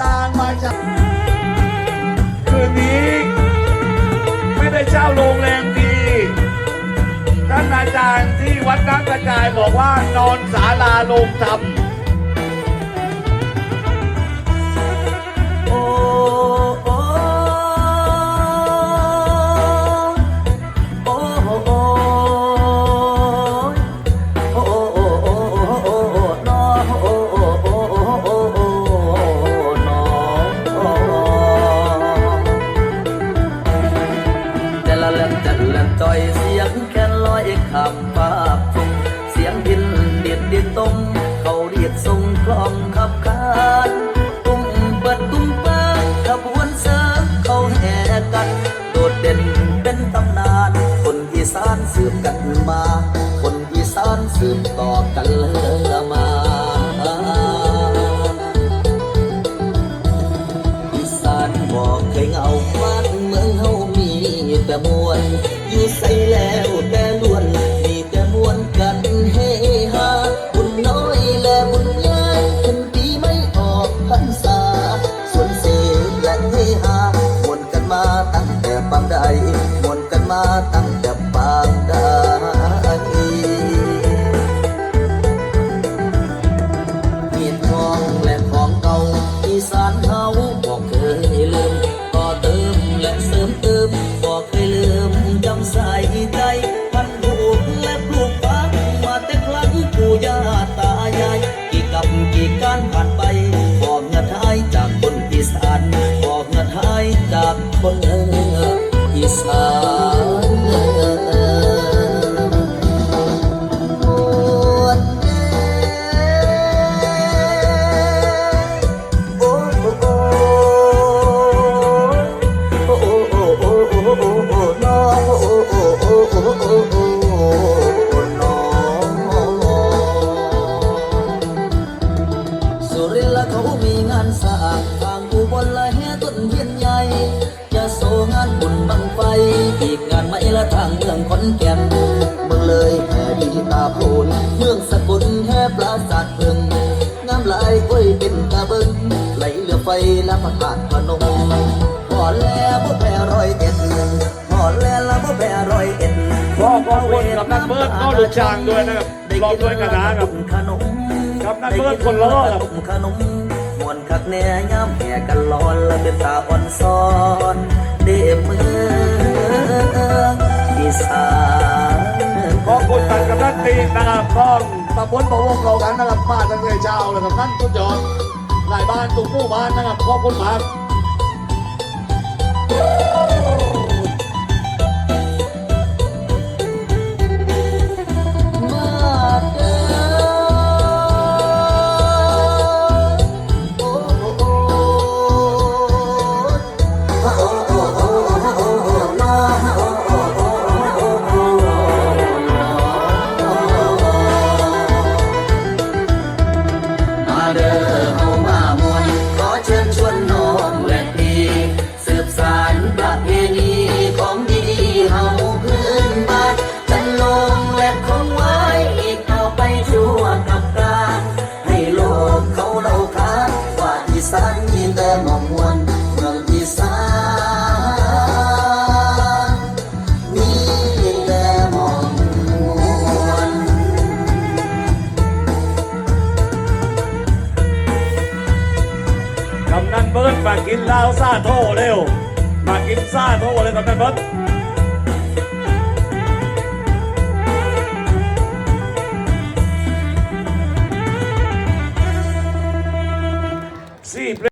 ทางมาจากคืนนี้ ไม่ได้เช่าโรงแรมดีท่านอาจารย์ที่วัดน้ำกระจายบอกว่านอนศาลาโรงธรรม แต่ละเล่นแต่ละเล่นจอยเสียงแค่ลอยคำภาพทุ่งเสียงดินเดียดเดินตมเขาเรียกทรงกลองขับคานตุ้มเปิดตุ้มเปิดขบวนเสริมเขาแห่กัน โดดเด่นเป็นตำนาน คนอีสานสืบกันมา คนอีสานสืบต่อกันเลย céu. สุรินทร์ละเขามีงานสร้างทางอุบลละแห่ต้นเทียนใหญ่จะ โซงานบุญบังไฟอีกงานไม่ละทางเมืองขอนแก่นเมืองเลยแห่ดีตาโพนเมืองสกลแห่ปราสาทเพิงน้ำลายโอ้ยเป็นตาเบิงไหลเรือไฟและพระธาตุพนมพอแล้วบ่แพ้ร้อยเอ็ดพอแล้วละบ่แพ้ร้อยเอ็ดขอขอบคุณกับนักเบิร์ดเข้าลูกช้างด้วยนะครับรอบด้วยกันนะครับขนมครับนักเบิร์ดคนล้อครับขนมมวนคักแน่ย่ำแห่กันร้อนและเป็นตาอ่อนซ้อน สานขอบคุณท่านกำนันตีนะครับต้องตำบลประวงเรากันนะครับมาตั้งแต่เช้าเลยครับนั่นสุดยอดหลายบ้านตุ้งมู่บ้านนะครับขอบคุณมาก สานมีแต่มองวนเมืองอีสานมีแต่มองวนกำนันเบิร์ดมากินล้าซาโทเร็ว มากินซาโทเลยกำนันเบิร์ด